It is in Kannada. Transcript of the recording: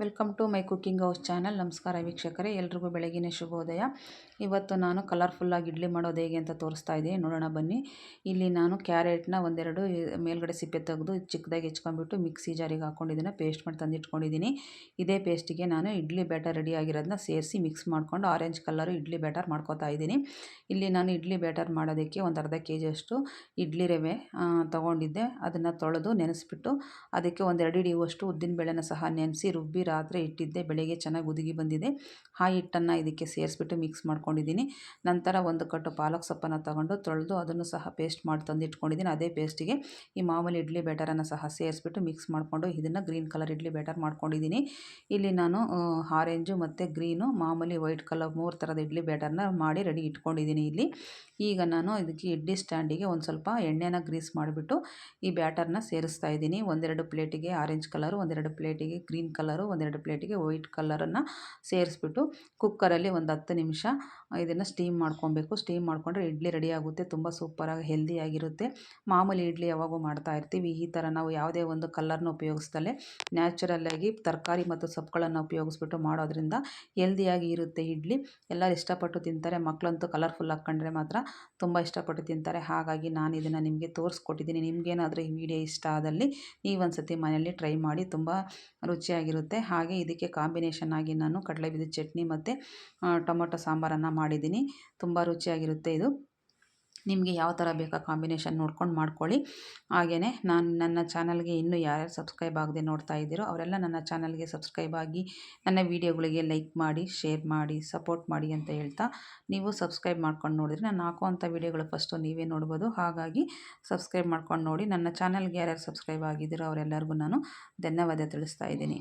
Welcome to my cooking house channel. ನಮಸ್ಕಾರ ವೀಕ್ಷಕರೇ, ಎಲ್ರಿಗೂ ಬೆಳಗಿನ ಶುಭೋದಯ. ಇವತ್ತು ನಾನು ಕಲರ್ಫುಲ್ಲಾಗಿ ಇಡ್ಲಿ ಮಾಡೋದು ಹೇಗೆ ಅಂತ ತೋರಿಸ್ತಾ ಇದ್ದೀನಿ. ನೋಡೋಣ ಬನ್ನಿ. ಇಲ್ಲಿ ನಾನು ಕ್ಯಾರೆಟ್ನ ಒಂದೆರಡು ಮೇಲ್ಗಡೆ ಸಿಪ್ಪೆ ತೆಗೆದು ಚಿಕ್ಕದಾಗಿ ಹೆಚ್ಕೊಂಡ್ಬಿಟ್ಟು ಮಿಕ್ಸಿ ಜಾರಿಗೆ ಹಾಕ್ಕೊಂಡಿದ್ದೀನಿ ಪೇಸ್ಟ್ ಮಾಡಿ ತಂದಿಟ್ಕೊಂಡಿದ್ದೀನಿ. ಇದೇ ಪೇಸ್ಟಿಗೆ ನಾನು ಇಡ್ಲಿ ಬ್ಯಾಟರ್ ರೆಡಿ ಆಗಿರೋದನ್ನ ಸೇರಿಸಿ ಮಿಕ್ಸ್ ಮಾಡ್ಕೊಂಡು ಆರೆಂಜ್ ಕಲರು ಇಡ್ಲಿ ಬ್ಯಾಟರ್ ಮಾಡ್ಕೋತಾ ಇದ್ದೀನಿ. ಇಲ್ಲಿ ನಾನು ಇಡ್ಲಿ ಬ್ಯಾಟರ್ ಮಾಡೋದಕ್ಕೆ ಒಂದು ಅರ್ಧ ಕೆ ಜಿಯಷ್ಟು ಇಡ್ಲಿ ರವೆ ತೊಗೊಂಡಿದ್ದೆ. ಅದನ್ನು ತೊಳೆದು ನೆನೆಸ್ಬಿಟ್ಟು ಅದಕ್ಕೆ ಒಂದೆರಡು ಹಿಡಿಯುವಷ್ಟು ಉದ್ದಿನಬೇಳೆನ ಸಹ ನೆನೆಸಿ ರುಬ್ಬಿ ರಾತ್ರಿ ಇಟ್ಟಿದ್ದೆ, ಬೆಳಗ್ಗೆ ಚೆನ್ನಾಗಿ ಉದುಗಿ ಬಂದಿದೆ. ಆ ಹಿಟ್ಟನ್ನು ಇದಕ್ಕೆ ಸೇರಿಸ್ಬಿಟ್ಟು ಮಿಕ್ಸ್ ಮಾಡ್ಕೊಂಡಿದ್ದೀನಿ. ನಂತರ ಒಂದು ಕಟ್ಟು ಪಾಲಕ್ ಸೊಪ್ಪನ್ನು ತಗೊಂಡು ತೊಳೆದು ಅದನ್ನು ಸಹ ಪೇಸ್ಟ್ ಮಾಡಿ ತಂದಿಟ್ಕೊಂಡಿದ್ದೀನಿ. ಅದೇ ಪೇಸ್ಟಿಗೆ ಈ ಮಾಮೂಲಿ ಇಡ್ಲಿ ಬ್ಯಾಟರನ್ನು ಸಹ ಸೇರಿಸ್ಬಿಟ್ಟು ಮಿಕ್ಸ್ ಮಾಡಿಕೊಂಡು ಇದನ್ನು ಗ್ರೀನ್ ಕಲರ್ ಇಡ್ಲಿ ಬ್ಯಾಟರ್ ಮಾಡ್ಕೊಂಡಿದ್ದೀನಿ. ಇಲ್ಲಿ ನಾನು ಆರೆಂಜು ಮತ್ತು ಗ್ರೀನು ಮಾಮೂಲಿ ವೈಟ್ ಕಲರ್ ಮೂರು ಥರದ ಇಡ್ಲಿ ಬ್ಯಾಟರ್ನ ಮಾಡಿ ರೆಡಿ ಇಟ್ಕೊಂಡಿದ್ದೀನಿ ಇಲ್ಲಿ. ಈಗ ನಾನು ಇದಕ್ಕೆ ಇಡ್ಲಿ ಸ್ಟ್ಯಾಂಡಿಗೆ ಒಂದು ಸ್ವಲ್ಪ ಎಣ್ಣೆನ ಗ್ರೀಸ್ ಮಾಡಿಬಿಟ್ಟು ಈ ಬ್ಯಾಟರ್ನ ಸೇರಿಸ್ತಾ ಇದ್ದೀನಿ. ಒಂದೆರಡು ಪ್ಲೇಟಿಗೆ ಆರೆಂಜ್ ಕಲರು ಒಂದೆರಡು ಪ್ಲೇಟಿಗೆ ಗ್ರೀನ್ ಕಲರು ಒಂದೆರಡು ಪ್ಲೇಟಿಗೆ ವೈಟ್ ಕಲರನ್ನು ಸೇರಿಸ್ಬಿಟ್ಟು ಕುಕ್ಕರಲ್ಲಿ ಒಂದು ಹತ್ತು ನಿಮಿಷ ಇದನ್ನು ಸ್ಟೀಮ್ ಮಾಡ್ಕೊಬೇಕು. ಸ್ಟೀಮ್ ಮಾಡಿಕೊಂಡ್ರೆ ಇಡ್ಲಿ ರೆಡಿ ಆಗುತ್ತೆ, ತುಂಬ ಸೂಪರಾಗಿ ಹೆಲ್ದಿಯಾಗಿರುತ್ತೆ ಮಾಮೂಲಿ ಇಡ್ಲಿ ಯಾವಾಗೂ ಮಾಡ್ತಾ ಇರ್ತೀವಿ. ಈ ಥರ ನಾವು ಯಾವುದೇ ಒಂದು ಕಲ್ಲರ್ನ ಉಪಯೋಗಿಸ್ದಲೇ ನ್ಯಾಚುರಲ್ಲಾಗಿ ತರಕಾರಿ ಮತ್ತು ಸೊಪ್ಪುಗಳನ್ನು ಉಪಯೋಗಿಸ್ಬಿಟ್ಟು ಮಾಡೋದ್ರಿಂದ ಹೆಲ್ದಿಯಾಗಿ ಇರುತ್ತೆ ಇಡ್ಲಿ. ಎಲ್ಲರೂ ಇಷ್ಟಪಟ್ಟು ತಿಂತಾರೆ. ಮಕ್ಕಳಂತೂ ಕಲರ್ಫುಲ್ ಹಾಕ್ಕೊಂಡ್ರೆ ಮಾತ್ರ ತುಂಬ ಇಷ್ಟಪಟ್ಟು ತಿಂತಾರೆ. ಹಾಗಾಗಿ ನಾನು ಇದನ್ನು ನಿಮಗೆ ತೋರಿಸ್ಕೊಟ್ಟಿದ್ದೀನಿ. ನಿಮಗೇನಾದರೂ ಈ ವಿಡಿಯೋ ಇಷ್ಟ ಆದಲ್ಲಿ ನೀವೊಂದು ಸತಿ ಮನೆಯಲ್ಲಿ ಟ್ರೈ ಮಾಡಿ. ತುಂಬ ರುಚಿಯಾಗಿರುತ್ತೆ. ಹಾಗೆ ಇದಕ್ಕೆ ಕಾಂಬಿನೇಷನ್ ಆಗಿ ನಾನು ಕಡಲೆ ಬೀಜದ ಚಟ್ನಿ ಮತ್ತು ಟೊಮೊಟೊ ಸಾಂಬಾರನ್ನು ಮಾಡಿದ್ದೀನಿ. ತುಂಬ ರುಚಿಯಾಗಿರುತ್ತೆ ಇದು. ನಿಮಗೆ ಯಾವ ಥರ ಬೇಕಾ ಕಾಂಬಿನೇಷನ್ ನೋಡ್ಕೊಂಡು ಮಾಡ್ಕೊಳ್ಳಿ. ಹಾಗೆಯೇ ನಾನು ನನ್ನ ಚಾನಲ್ಗೆ ಇನ್ನೂ ಯಾರ್ಯಾರು ಸಬ್ಸ್ಕ್ರೈಬ್ ಆಗದೆ ನೋಡ್ತಾ ಇದ್ದೀರೋ ಅವರೆಲ್ಲ ನನ್ನ ಚಾನಲ್ಗೆ ಸಬ್ಸ್ಕ್ರೈಬ್ ಆಗಿ ನನ್ನ ವೀಡಿಯೋಗಳಿಗೆ ಲೈಕ್ ಮಾಡಿ ಶೇರ್ ಮಾಡಿ ಸಪೋರ್ಟ್ ಮಾಡಿ ಅಂತ ಹೇಳ್ತಾ ನೀವು ಸಬ್ಸ್ಕ್ರೈಬ್ ಮಾಡ್ಕೊಂಡು ನೋಡಿದರೆ ನಾನು ಹಾಕುವಂಥ ವೀಡಿಯೋಗಳು ಫಸ್ಟು ನೀವೇ ನೋಡ್ಬೋದು. ಹಾಗಾಗಿ ಸಬ್ಸ್ಕ್ರೈಬ್ ಮಾಡ್ಕೊಂಡು ನೋಡಿ. ನನ್ನ ಚಾನಲ್ಗೆ ಯಾರ್ಯಾರು ಸಬ್ಸ್ಕ್ರೈಬ್ ಆಗಿದ್ದೀರೋ ಅವರೆಲ್ಲರಿಗೂ ನಾನು ಧನ್ಯವಾದ ತಿಳಿಸ್ತಾ ಇದ್ದೀನಿ.